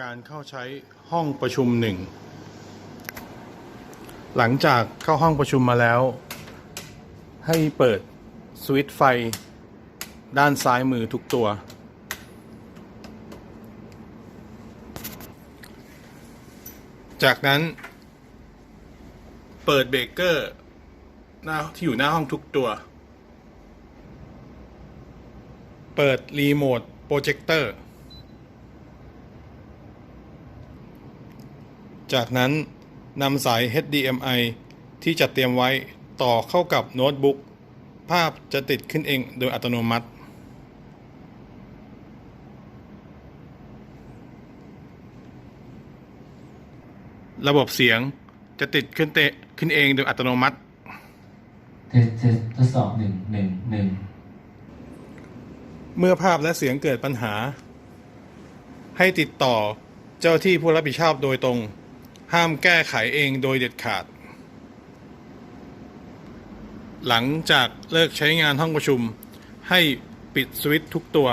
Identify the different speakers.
Speaker 1: การเข้าใช้ห้องประชุมหนึ่งหลังจากเข้าห้องประชุมมาแล้ว ให้เปิดสวิตช์ไฟ ด้านซ้ายมือทุกตัว จากนั้น เปิดเบรกเกอร์หน้าที่อยู่หน้าห้องทุกตัว เปิดรีโมทโปรเจคเตอร์ จากนั้นนำสาย HDMI ที่จัดเตรียมไว้ต่อเข้ากับโน้ตบุ๊ก ภาพจะติดขึ้นเองโดยอัตโนมัติ ระบบเสียงจะติดขึ้นเตะขึ้นเองโดยอัตโนมัติ
Speaker 2: เทสเทสทดสอบหนึ่งหนึ่งหนึ่ง
Speaker 1: เมื่อภาพและเสียงเกิดปัญหา ให้ติดต่อเจ้าที่ผู้รับผิดชอบโดยตรง ห้ามแก้ไขเองโดยเด็ดขาด หลังจากเลิกใช้งานห้องประชุม ให้ปิดสวิตช์ทุกตัว